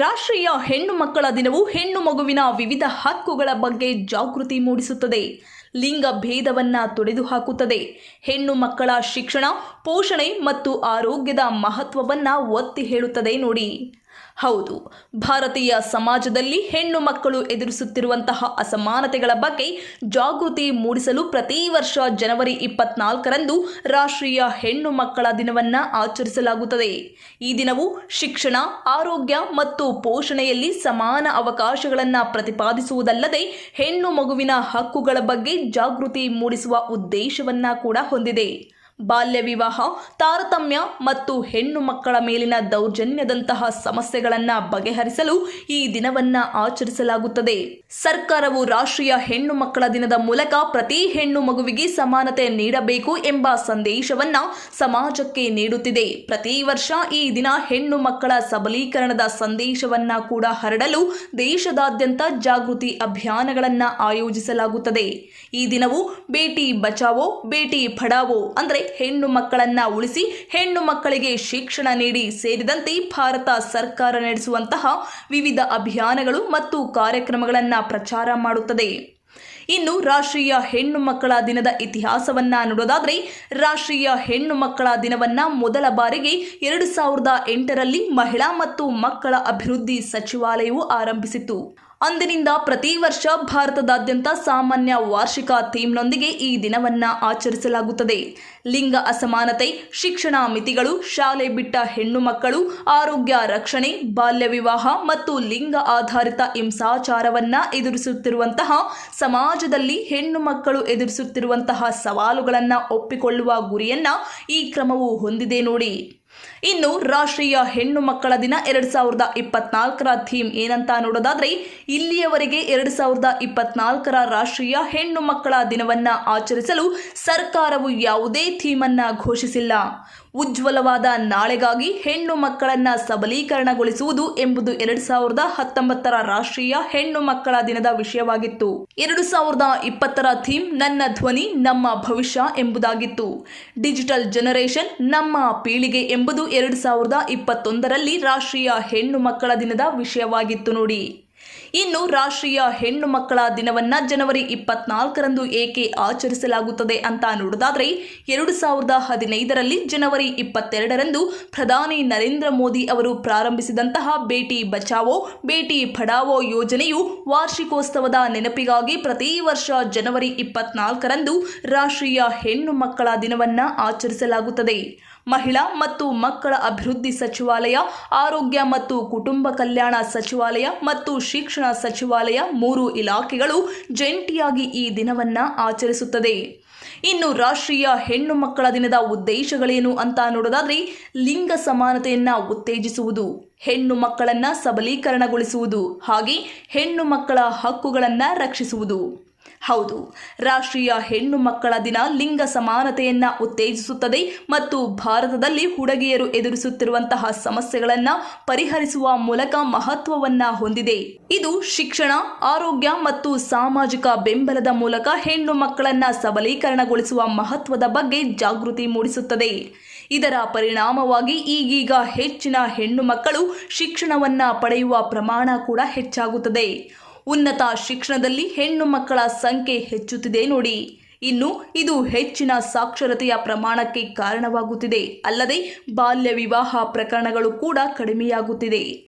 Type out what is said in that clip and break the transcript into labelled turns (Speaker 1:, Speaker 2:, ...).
Speaker 1: ರಾಷ್ಟ್ರೀಯ ಹೆಣ್ಣು ಮಕ್ಕಳ ದಿನವು ಹೆಣ್ಣು ಮಗುವಿನ ವಿವಿಧ ಹಕ್ಕುಗಳ ಬಗ್ಗೆ ಜಾಗೃತಿ ಮೂಡಿಸುತ್ತದೆ. ಲಿಂಗ ಭೇದವನ್ನ ತೊಡೆದುಹಾಕುತ್ತದೆ. ಹೆಣ್ಣು ಮಕ್ಕಳ ಶಿಕ್ಷಣ, ಪೋಷಣೆ ಮತ್ತು ಆರೋಗ್ಯದ ಮಹತ್ವವನ್ನು ಒತ್ತಿ ಹೇಳುತ್ತದೆ ನೋಡಿ. ಹೌದು, ಭಾರತೀಯ ಸಮಾಜದಲ್ಲಿ ಹೆಣ್ಣು ಮಕ್ಕಳು ಎದುರಿಸುತ್ತಿರುವಂತಹ ಅಸಮಾನತೆಗಳ ಬಗ್ಗೆ ಜಾಗೃತಿ ಮೂಡಿಸಲು ಪ್ರತಿ ವರ್ಷ ಜನವರಿ ಇಪ್ಪತ್ನಾಲ್ಕರಂದು ರಾಷ್ಟ್ರೀಯ ಹೆಣ್ಣು ಮಕ್ಕಳ ದಿನವನ್ನ ಆಚರಿಸಲಾಗುತ್ತದೆ. ಈ ದಿನವು ಶಿಕ್ಷಣ, ಆರೋಗ್ಯ ಮತ್ತು ಪೋಷಣೆಯಲ್ಲಿ ಸಮಾನ ಅವಕಾಶಗಳನ್ನು ಪ್ರತಿಪಾದಿಸುವುದಲ್ಲದೆ ಹೆಣ್ಣು ಮಗುವಿನ ಹಕ್ಕುಗಳ ಬಗ್ಗೆ ಜಾಗೃತಿ ಮೂಡಿಸುವ ಉದ್ದೇಶವನ್ನ ಕೂಡ ಹೊಂದಿದೆ. ಬಾಲ್ಯ ವಿವಾಹ ತಾರತಮ್ಯ ಮತ್ತು ಹೆಣ್ಣು ಮಕ್ಕಳ ಮೇಲಿನ ದೌರ್ಜನ್ಯದಂತಹ ಸಮಸ್ಯೆಗಳನ್ನು ಬಗೆಹರಿಸಲು ಈ ದಿನವನ್ನ ಆಚರಿಸಲಾಗುತ್ತದೆ. ಸರ್ಕಾರವು ರಾಷ್ಟ್ರೀಯ ಹೆಣ್ಣು ಮಕ್ಕಳ ದಿನದ ಮೂಲಕ ಪ್ರತಿ ಹೆಣ್ಣು ಮಗುವಿಗೆ ಸಮಾನತೆ ನೀಡಬೇಕು ಎಂಬ ಸಂದೇಶವನ್ನ ಸಮಾಜಕ್ಕೆ ನೀಡುತ್ತಿದೆ. ಪ್ರತಿ ವರ್ಷ ಈ ದಿನ ಹೆಣ್ಣು ಮಕ್ಕಳ ಸಬಲೀಕರಣದ ಸಂದೇಶವನ್ನ ಕೂಡ ಹರಡಲು ದೇಶದಾದ್ಯಂತ ಜಾಗೃತಿ ಅಭಿಯಾನಗಳನ್ನ ಆಯೋಜಿಸಲಾಗುತ್ತದೆ. ಈ ದಿನವು ಬೇಟಿ ಬಚಾವೋ, ಬೇಟಿ ಪಡಾವೋ ಅಂದ್ರೆ ಹೆಣ್ಣು ಮಕ್ಕಳನ್ನ ಉಳಿಸಿ ಹೆಣ್ಣು ಮಕ್ಕಳಿಗೆ ಶಿಕ್ಷಣ ನೀಡಿ ಸೇರಿದಂತೆ ಭಾರತ ಸರ್ಕಾರ ನಡೆಸುವಂತಹ ವಿವಿಧ ಅಭಿಯಾನಗಳು ಮತ್ತು ಕಾರ್ಯಕ್ರಮಗಳನ್ನು ಪ್ರಚಾರ ಮಾಡುತ್ತದೆ. ಇನ್ನು ರಾಷ್ಟ್ರೀಯ ಹೆಣ್ಣು ಮಕ್ಕಳ ದಿನದ ಇತಿಹಾಸವನ್ನ ನೋಡೋದಾದ್ರೆ, ರಾಷ್ಟ್ರೀಯ ಹೆಣ್ಣು ಮಕ್ಕಳ ದಿನವನ್ನ ಮೊದಲ ಬಾರಿಗೆ ಎರಡು ಸಾವಿರದ ಎಂಟರಲ್ಲಿ ಮಹಿಳಾ ಮತ್ತು ಮಕ್ಕಳ ಅಭಿವೃದ್ಧಿ ಸಚಿವಾಲಯವು ಆರಂಭಿಸಿತು ಅಂದಿನಿಂದ ಪ್ರತಿ ವರ್ಷ ಭಾರತದಾದ್ಯಂತ ಸಾಮಾನ್ಯ ವಾರ್ಷಿಕ ಥೀಮ್ನೊಂದಿಗೆ ಈ ದಿನವನ್ನ ಆಚರಿಸಲಾಗುತ್ತದೆ. ಲಿಂಗ ಅಸಮಾನತೆ, ಶಿಕ್ಷಣ ಮಿತಿಗಳು, ಶಾಲೆ ಬಿಟ್ಟ ಹೆಣ್ಣು ಮಕ್ಕಳು, ಆರೋಗ್ಯ ರಕ್ಷಣೆ, ಬಾಲ್ಯ ವಿವಾಹ ಮತ್ತು ಲಿಂಗ ಆಧಾರಿತ ಹಿಂಸಾಚಾರವನ್ನ ಎದುರಿಸುತ್ತಿರುವಂತಹ, ಸಮಾಜದಲ್ಲಿ ಹೆಣ್ಣು ಮಕ್ಕಳು ಎದುರಿಸುತ್ತಿರುವಂತಹ ಸವಾಲುಗಳನ್ನು ಒಪ್ಪಿಕೊಳ್ಳುವ ಗುರಿಯನ್ನ ಈ ಕ್ರಮವು ಹೊಂದಿದೆ ನೋಡಿ. ಇನ್ನು ರಾಷ್ಟ್ರೀಯ ಹೆಣ್ಣು ಮಕ್ಕಳ ದಿನ ಎರಡು ಸಾವಿರದ ಇಪ್ಪತ್ನಾಲ್ಕರ ಥೀಮ್ ಏನಂತ ನೋಡೋದಾದ್ರೆ, ಇಲ್ಲಿಯವರೆಗೆ ಎರಡು ಸಾವಿರದ ಇಪ್ಪತ್ನಾಲ್ಕರ ರಾಷ್ಟ್ರೀಯ ಹೆಣ್ಣು ಮಕ್ಕಳ ದಿನವನ್ನ ಆಚರಿಸಲು ಸರ್ಕಾರವು ಯಾವುದೇ ಥೀಮನ್ನ ಘೋಷಿಸಿಲ್ಲ. ಉಜ್ವಲವಾದ ನಾಳೆಗಾಗಿ ಹೆಣ್ಣು ಮಕ್ಕಳನ್ನ ಸಬಲೀಕರಣಗೊಳಿಸುವುದು ಎಂಬುದು ಎರಡು ಸಾವಿರದ ಹತ್ತೊಂಬತ್ತರ ರಾಷ್ಟ್ರೀಯ ಹೆಣ್ಣು ಮಕ್ಕಳ ದಿನದ ವಿಷಯವಾಗಿತ್ತು. ಎರಡು ಸಾವಿರದ ಇಪ್ಪತ್ತರ ಥೀಮ್ ನನ್ನ ಧ್ವನಿ, ನಮ್ಮ ಭವಿಷ್ಯ ಎಂಬುದಾಗಿತ್ತು. ಡಿಜಿಟಲ್ ಜನರೇಷನ್ ನಮ್ಮ ಪೀಳಿಗೆ ಎಂಬುದು ಎರಡು ಸಾವಿರದ ಇಪ್ಪತ್ತೊಂದರಲ್ಲಿ ರಾಷ್ಟ್ರೀಯ ಹೆಣ್ಣು ಮಕ್ಕಳ ದಿನದ ವಿಷಯವಾಗಿತ್ತು ನೋಡಿ. ಇನ್ನು ರಾಷ್ಟ್ರೀಯ ಹೆಣ್ಣು ಮಕ್ಕಳ ದಿನವನ್ನ ಜನವರಿ ಇಪ್ಪತ್ನಾಲ್ಕರಂದು ಏಕೆ ಆಚರಿಸಲಾಗುತ್ತದೆ ಅಂತ ನೋಡೋದಾದ್ರೆ ಎರಡು ಸಾವಿರದ ಹದಿನೈದರಲ್ಲಿ ಜನವರಿ ಇಪ್ಪತ್ತೆರಡರಂದು ಪ್ರಧಾನಿ ನರೇಂದ್ರ ಮೋದಿ ಅವರು ಪ್ರಾರಂಭಿಸಿದಂತಹ ಬೇಟಿ ಬಚಾವೋ, ಬೇಟಿ ಪಡಾವೋ ಯೋಜನೆಯು ವಾರ್ಷಿಕೋತ್ಸವದ ನೆನಪಿಗಾಗಿ ಪ್ರತಿ ವರ್ಷ ಜನವರಿ ಇಪ್ಪತ್ನಾಲ್ಕರಂದು ರಾಷ್ಟ್ರೀಯ ಹೆಣ್ಣು ಮಕ್ಕಳ ದಿನವನ್ನ ಆಚರಿಸಲಾಗುತ್ತದೆ. ಮಹಿಳಾ ಮತ್ತು ಮಕ್ಕಳ ಅಭಿವೃದ್ಧಿ ಸಚಿವಾಲಯ, ಆರೋಗ್ಯ ಮತ್ತು ಕುಟುಂಬ ಕಲ್ಯಾಣ ಸಚಿವಾಲಯ ಮತ್ತು ಶಿಕ್ಷಣ ಸಚಿವಾಲಯ ಮೂರು ಇಲಾಖೆಗಳು ಜಂಟಿಯಾಗಿ ಈ ದಿನವನ್ನ ಆಚರಿಸುತ್ತದೆ. ಇನ್ನು ರಾಷ್ಟ್ರೀಯ ಹೆಣ್ಣು ಮಕ್ಕಳ ದಿನದ ಉದ್ದೇಶಗಳೇನು ಅಂತ ನೋಡೋದಾದ್ರೆ ಲಿಂಗ ಸಮಾನತೆಯನ್ನ ಉತ್ತೇಜಿಸುವುದು, ಹೆಣ್ಣು ಮಕ್ಕಳನ್ನ ಸಬಲೀಕರಣಗೊಳಿಸುವುದು ಹಾಗೆ ಹೆಣ್ಣು ಮಕ್ಕಳ ಹಕ್ಕುಗಳನ್ನು ರಕ್ಷಿಸುವುದು. ಹೌದು. ರಾಷ್ಟ್ರೀಯ ಹೆಣ್ಣು ಮಕ್ಕಳ ದಿನ ಲಿಂಗ ಸಮಾನತೆಯನ್ನ ಉತ್ತೇಜಿಸುತ್ತದೆ ಮತ್ತು ಭಾರತದಲ್ಲಿ ಹುಡುಗಿಯರು ಎದುರಿಸುತ್ತಿರುವಂತಹ ಸಮಸ್ಯೆಗಳನ್ನು ಪರಿಹರಿಸುವ ಮೂಲಕ ಮಹತ್ವವನ್ನ ಹೊಂದಿದೆ. ಇದು ಶಿಕ್ಷಣ, ಆರೋಗ್ಯ ಮತ್ತು ಸಾಮಾಜಿಕ ಬೆಂಬಲದ ಮೂಲಕ ಹೆಣ್ಣು ಮಕ್ಕಳನ್ನ ಸಬಲೀಕರಣಗೊಳಿಸುವ ಮಹತ್ವದ ಬಗ್ಗೆ ಜಾಗೃತಿ ಮೂಡಿಸುತ್ತದೆ. ಇದರ ಪರಿಣಾಮವಾಗಿ ಈಗೀಗ ಹೆಚ್ಚಿನ ಹೆಣ್ಣು ಮಕ್ಕಳು ಶಿಕ್ಷಣವನ್ನ ಪಡೆಯುವ ಪ್ರಮಾಣ ಕೂಡ ಹೆಚ್ಚಾಗುತ್ತದೆ. ಉನ್ನತ ಶಿಕ್ಷಣದಲ್ಲಿ ಹೆಣ್ಣು ಮಕ್ಕಳ ಸಂಖ್ಯೆ ಹೆಚ್ಚುತ್ತಿದೆ ನೋಡಿ. ಇನ್ನು ಇದು ಹೆಚ್ಚಿನ ಸಾಕ್ಷರತೆಯ ಪ್ರಮಾಣಕ್ಕೆ ಕಾರಣವಾಗುತ್ತಿದೆ. ಅಲ್ಲದೆ ಬಾಲ್ಯ ವಿವಾಹ ಪ್ರಕರಣಗಳು ಕೂಡ ಕಡಿಮೆಯಾಗುತ್ತಿದೆ.